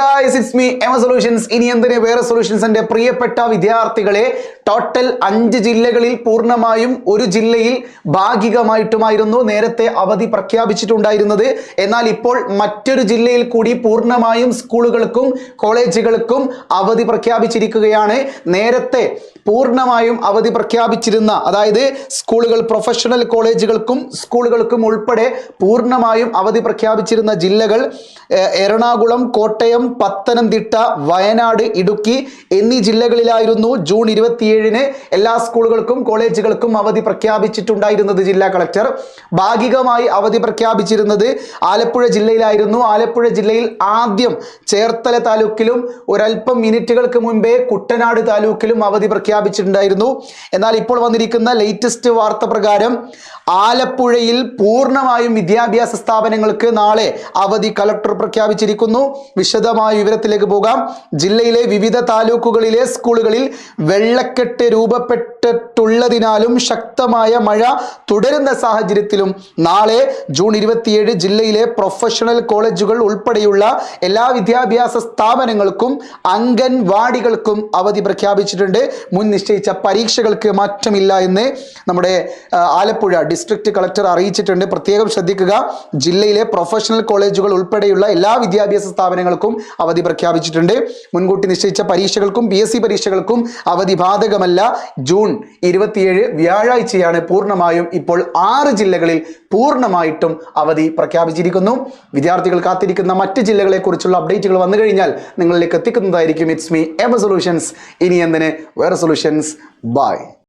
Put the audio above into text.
Guys it's me എമ solutions. ഇനി എന്തിന് വേറെ സൊല്യൂഷൻസിന്റെ പ്രിയപ്പെട്ട വിദ്യാർത്ഥികളെ ടോട്ടൽ അഞ്ച് ജില്ലകളിൽ പൂർണമായും ഒരു ജില്ലയിൽ ഭാഗികമായിട്ടുമായിരുന്നു നേരത്തെ അവധി പ്രഖ്യാപിച്ചിട്ടുണ്ടായിരുന്നത്. എന്നാൽ ഇപ്പോൾ മറ്റൊരു ജില്ലയിൽ കൂടി പൂർണമായും സ്കൂളുകൾക്കും കോളേജുകൾക്കും അവധി പ്രഖ്യാപിച്ചിരിക്കുകയാണ്. നേരത്തെ പൂർണമായും അവധി പ്രഖ്യാപിച്ചിരുന്ന അതായത് സ്കൂളുകൾ പ്രൊഫഷണൽ കോളേജുകൾക്കും സ്കൂളുകൾക്കും ഉൾപ്പെടെ പൂർണമായും അവധി പ്രഖ്യാപിച്ചിരുന്ന ജില്ലകൾ എറണാകുളം കോട്ടയം പത്തനംതിട്ട വയനാട് ഇടുക്കി എന്നീ ജില്ലകളിലായിരുന്നു ജൂൺ ഇരുപത്തിയേഴിന് എല്ലാ സ്കൂളുകൾക്കും കോളേജുകൾക്കും അവധി പ്രഖ്യാപിച്ചിട്ടുണ്ടായിരുന്നത് ജില്ലാ കളക്ടർ. ഭാഗികമായി അവധി പ്രഖ്യാപിച്ചിരുന്നത് ആലപ്പുഴ ജില്ലയിലായിരുന്നു. ആലപ്പുഴ ജില്ലയിൽ ആദ്യം ചേർത്തല താലൂക്കിലും ഒരല്പം മിനിറ്റുകൾക്ക് മുൻപേ കുട്ടനാട് താലൂക്കിലും അവധി പ്രഖ്യാപിച്ചിട്ടുണ്ടായിരുന്നു. എന്നാൽ ഇപ്പോൾ വന്നിരിക്കുന്ന ലേറ്റസ്റ്റ് വാർത്ത പ്രകാരം ആലപ്പുഴയിൽ പൂർണമായും വിദ്യാഭ്യാസ സ്ഥാപനങ്ങൾക്ക് നാളെ അവധി കളക്ടർ പ്രഖ്യാപിച്ചിരിക്കുന്നു. വിശദമായ വിവരത്തിലേക്ക് പോകാം. ജില്ലയിലെ വിവിധ താലൂക്കുകളിലെ സ്കൂളുകളിൽ വെള്ളക്കെട്ട് രൂപപ്പെട്ടിട്ടുള്ളതിനാലും ശക്തമായ മഴ തുടരുന്ന സാഹചര്യത്തിലും നാളെ ജൂൺ ഇരുപത്തിയേഴ് ജില്ലയിലെ പ്രൊഫഷണൽ കോളേജുകൾ ഉൾപ്പെടെയുള്ള എല്ലാ വിദ്യാഭ്യാസ സ്ഥാപനങ്ങൾക്കും അംഗൻവാടികൾക്കും അവധി പ്രഖ്യാപിച്ചിട്ടുണ്ട്. മുൻ നിശ്ചയിച്ച പരീക്ഷകൾക്ക് മാറ്റമില്ല എന്ന് നമ്മുടെ ആലപ്പുഴ ഡിസ്ട്രിക്ട് കളക്ടർ അറിയിച്ചിട്ടുണ്ട്. പ്രത്യേകം ശ്രദ്ധിക്കുക ജില്ലയിലെ പ്രൊഫഷണൽ കോളേജുകൾ ഉൾപ്പെടെയുള്ള എല്ലാ വിദ്യാഭ്യാസ സ്ഥാപനങ്ങൾക്കും അവധി പ്രഖ്യാപിച്ചിട്ടുണ്ട്. മുൻകൂട്ടി നിശ്ചയിച്ച പരീക്ഷകൾക്കും പി പരീക്ഷകൾക്കും അവധി ബാധകമല്ല ജൂൺ ഇരുപത്തിയേഴ് വ്യാഴാഴ്ചയാണ് പൂർണമായും ഇപ്പോൾ ആറ് ജില്ലകളിൽ പൂർണമായിട്ടും അവധി പ്രഖ്യാപിച്ചിരിക്കുന്നു. വിദ്യാർത്ഥികൾ കാത്തിരിക്കുന്ന മറ്റ് ജില്ലകളെക്കുറിച്ചുള്ള അപ്ഡേറ്റുകൾ വന്നു കഴിഞ്ഞാൽ നിങ്ങളിലേക്ക് എത്തിക്കുന്നതായിരിക്കും ഇറ്റ്സ് മീ എബ സൊല്യൂഷൻസ് ഇനി എന്തിന്? വേറെ സൊല്യൂഷൻസ് ബൈ